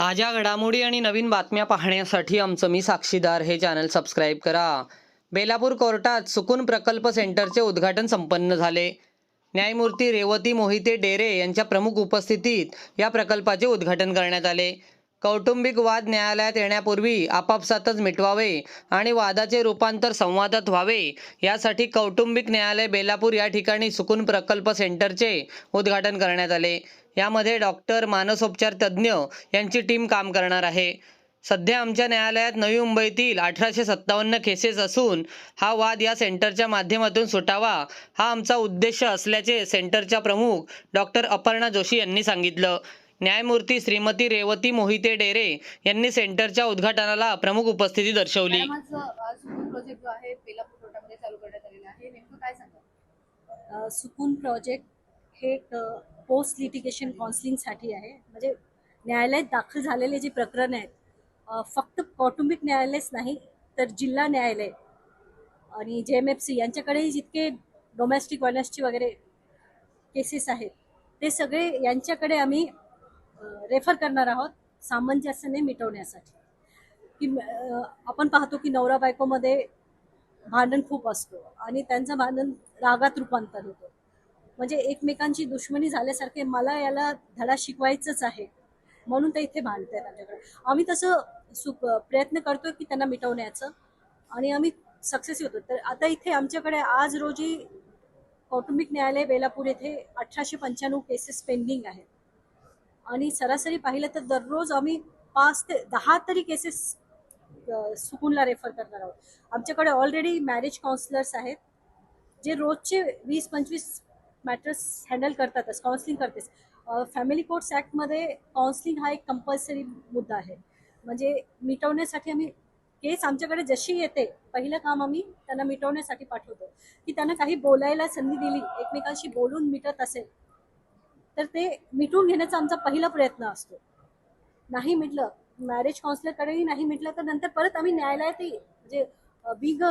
ताज्या घडामोडी आणि नवीन बातम्या पाहण्यासाठी आमचं मी साक्षीदार हे चॅनल सबस्क्राईब करा. बेलापूर कोर्टात सुकून प्रकल्प सेंटरचे उद्घाटन संपन्न झाले. न्यायमूर्ती रेवती मोहिते डेरे यांच्या प्रमुख उपस्थितीत या प्रकल्पाचे उद्घाटन करण्यात आले. कौटुंबिक वाद न्यायालयात येण्यापूर्वी आपापसातच मिटवावे आणि वादाचे रूपांतर संवादात व्हावे. यासाठी कौटुंबिक न्यायालय बेलापूर या ठिकाणी सुकून प्रकल्प सेंटरचे उद्घाटन करण्यात आले. यामध्ये डॉक्टर मानसोपचार तज्ज्ञ यांची टीम काम करणार आहे. सध्या आमच्या न्यायालयात नवी मुंबईतील अठराशे सत्तावन्न केसेस असून हा वाद या सेंटरच्या माध्यमातून सुटावा हा आमचा उद्देश असल्याचे सेंटरच्या प्रमुख डॉक्टर अपर्णा जोशी यांनी सांगितलं. न्यायमूर्ती श्रीमती रेवती मोहिते डेरे यांनी सेंटरच्या उद्घाटनाला प्रमुख उपस्थिती दर्शवली. सुकून प्रोजेक्ट जो आहे बेलापूर कोर्टामध्ये चालू करण्यात आलेला आहे. नेमकं काय सांगा अ, सुकून प्रोजेक्ट हे एक पोस्ट लिटिगेशन काउन्सिलिंगसाठी आहे. म्हणजे न्यायालयात दाखल झालेले जे प्रकरण आहेत फक्त कौटुंबिक न्यायालयच नाही तर जिल्हा न्यायालय आणि जे एम एफ सी यांच्याकडेही जितके डोमेस्टिक व्हायलन्सची वगैरे केसेस आहेत ते सगळे यांच्याकडे आम्ही रेफर करणार आहोत सामंजस्याने मिटवण्यासाठी. की आपण पाहतो की नवरा बायकोमध्ये भांडण खूप असतो आणि त्यांचं भांडण रागात रूपांतर होतं. म्हणजे एकमेकांची दुश्मनी झाल्यासारखे मला याला धडा शिकवायचंच आहे म्हणून ते इथे भांडत आहेत आमच्याकडे. आम्ही तसं सु प्रयत्न करतो की त्यांना मिटवण्याचं आणि आम्ही सक्सेस होतो. तर आता इथे आमच्याकडे आज रोजी कौटुंबिक न्यायालय बेलापूर येथे अठराशे पंच्याण्णव केसेस पेंडिंग आहेत. आणि सरासरी पाहिलं तर दररोज आम्ही पाच ते दहा तरी केसेस सुकूनला रेफर करणार आहोत. आमच्याकडे ऑलरेडी मॅरेज काउन्सिलर्स आहेत जे रोजचे वीस पंचवीस मॅटर्स हँडल करतातच काउन्सिलिंग करतेच. फॅमिली कोर्ट्स ॲक्टमध्ये काउन्सिलिंग हा एक कंपल्सरी मुद्दा आहे. म्हणजे मिटवण्यासाठी आम्ही केस आमच्याकडे जशी येते पहिलं काम आम्ही त्यांना मिटवण्यासाठी पाठवतो. की त्यांना काही बोलायला संधी दिली एकमेकांशी बोलून मिटत असेल तर ते मिटवून घेण्याचा आमचा पहिला प्रयत्न असतो. नाही मिटलं मॅरेज काउन्सिलरकडेही नाही मिटलं तर नंतर परत आम्ही न्यायालयातही म्हणजे बिग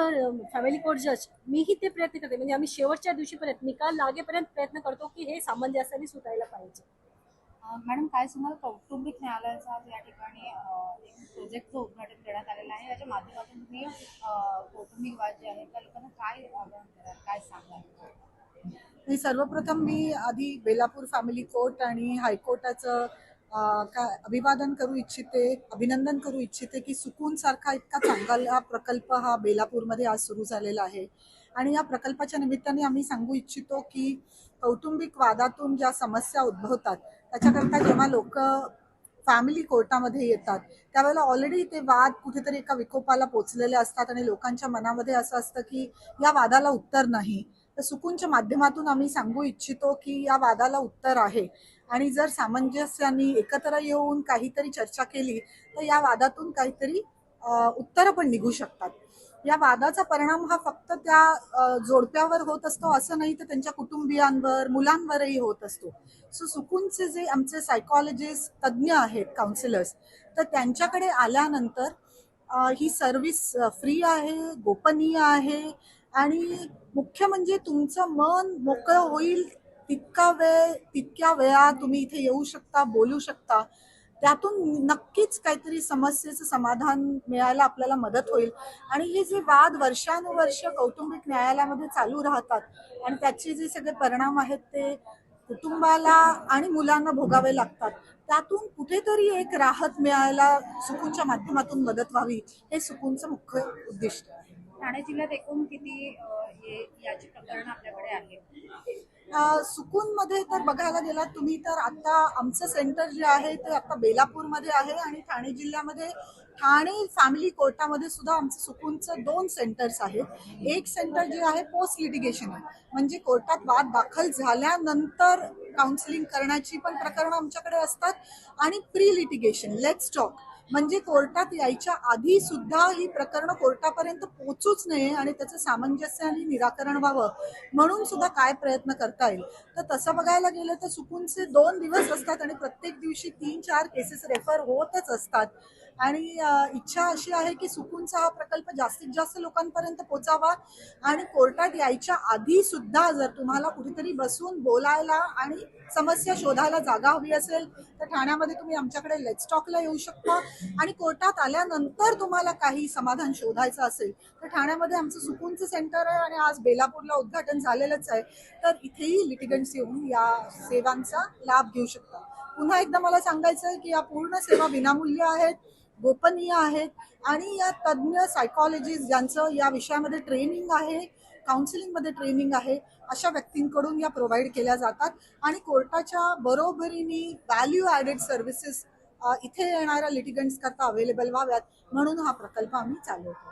फॅमिली कोर्ट जज मीही ते प्रयत्न करते. म्हणजे आम्ही शेवटच्या दिवशीपर्यंत निकाल लागेपर्यंत प्रयत्न करतो की हे सामंजस्याने सुटायला पाहिजे. मॅडम काय सांगाल कौटुंबिक न्यायालयाचा आज या ठिकाणी प्रोजेक्टचं उद्घाटन करण्यात आलेलं आहे याच्या माध्यमातून तुम्ही कौटुंबिक वाद जे आहेत त्या लोकांना काय आवाहन कराल काय सांगाल मी सर्वप्रथम मी आधी बेलापूर फॅमिली कोर्ट आणि हायकोर्टाचं काय अभिवादन करू इच्छिते अभिनंदन करू इच्छिते की सुकून सारखा इतका चांगला प्रकल्प हा बेलापूरमध्ये आज सुरू झालेला आहे. आणि या प्रकल्पाच्या निमित्ताने आम्ही सांगू इच्छितो की कौटुंबिक वादातून ज्या समस्या उद्भवतात त्याच्याकरता जेव्हा लोक फॅमिली कोर्टामध्ये येतात त्यावेळेला ऑलरेडी ते वाद कुठेतरी एका विकोपाला पोचलेले असतात आणि लोकांच्या मनामध्ये असं असतं की या वादाला उत्तर नाही. तर सुकूनच्या माध्यमातून आम्ही सांगू इच्छितो की या वादाला उत्तर आहे. आणि जर सामंजस्याने एकत्र येऊन काहीतरी चर्चा केली तर या वादातून काहीतरी उत्तरं पण निघू शकतात. या वादाचा परिणाम हा फक्त त्या जोडप्यावर होत असतो असं नाही तर त्यांच्या कुटुंबियांवर मुलांवरही होत असतो. सो सुकूनचे जे आमचे सायकॉलॉजिस्ट तज्ज्ञ आहेत काउन्सिलर्स तर त्यांच्याकडे आल्यानंतर ही सर्व्हिस फ्री आहे गोपनीय आहे आणि मुख्य म्हणजे तुमचं मन मोकळं होईल तितका वेळ तितक्या वेळा तुम्ही इथे येऊ शकता बोलू शकता. त्यातून नक्कीच काहीतरी समस्येचं समाधान मिळायला आपल्याला मदत होईल. आणि हे जे वाद वर्षानुवर्ष कौटुंबिक न्यायालयामध्ये चालू राहतात आणि त्याचे जे सगळे परिणाम आहेत ते कुटुंबाला आणि मुलांना भोगावे लागतात. त्यातून कुठेतरी एक राहत मिळायला सुकूनच्या माध्यमातून मदत व्हावी हे सुकूनचं मुख्य उद्दिष्ट. आहे ठाणे जिल्ह्यात एकूण किती हे याची प्रकरण आपल्याकडे आहेत सुकूनमध्ये तर बघायला गेलात तुम्ही तर आता आमचं सेंटर जे आहे ते आता बेलापूरमध्ये आहे आणि ठाणे जिल्ह्यामध्ये ठाणे फॅमिली कोर्टामध्ये सुद्धा आमचं सुकूनचं दोन सेंटर्स आहेत. एक सेंटर जे आहे पोस्ट लिटिगेशन आहे. म्हणजे कोर्टात वाद दाखल झाल्यानंतर काउन्सिलिंग करण्याची पण प्रकरणं आमच्याकडे असतात. आणि प्री लिटिगेशन लेट्स टॉक म्हणजे कोर्टात यायच्या आधी सुद्धा ही प्रकरणं कोर्टापर्यंत पोचूच नये आणि त्याचं सामंजस्य आणि निराकरण व्हावं म्हणून सुद्धा काय प्रयत्न करता येईल? तर तसं बघायला गेलं तर चुकूनचे दोन दिवस असतात आणि प्रत्येक दिवशी तीन चार केसेस रेफर होतच असतात. आणि इच्छा अशी आहे की सुकूनचा हा प्रकल्प जास्तीत जास्त लोकांपर्यंत पोचावा आणि कोर्टात यायच्या आधी सुद्धा जर तुम्हाला कुठेतरी बसून बोलायला आणि समस्या शोधायला जागा हवी असेल तर ठाण्यामध्ये तुम्ही आमच्याकडे लेट्स येऊ शकता. आणि कोर्टात आल्यानंतर तुम्हाला काही समाधान शोधायचं असेल तर ठाण्यामध्ये आमचं सुकूनचं सेंटर आहे आणि आज बेलापूरला उद्घाटन झालेलंच आहे. तर इथेही लिटिगंट्स येऊन या सेवांचा लाभ घेऊ शकता. पुन्हा एकदा मला सांगायचं आहे की या पूर्ण सेवा विनामूल्य आहेत. गोपनीय आहेत आणि या तज्ज्ञ सायकॉलॉजिस्ट ज्यांचं या विषयामध्ये ट्रेनिंग आहे काउन्सिलिंगमध्ये ट्रेनिंग आहे अशा व्यक्तींकडून या प्रोव्हाइड केल्या जातात. आणि कोर्टाच्या बरोबरीने व्हॅल्यू ॲडेड सर्व्हिसेस इथे येणाऱ्या लिटिगंट्स करता अवेलेबल व्हाव्यात. म्हणून हा प्रकल्प आम्ही चालवतो.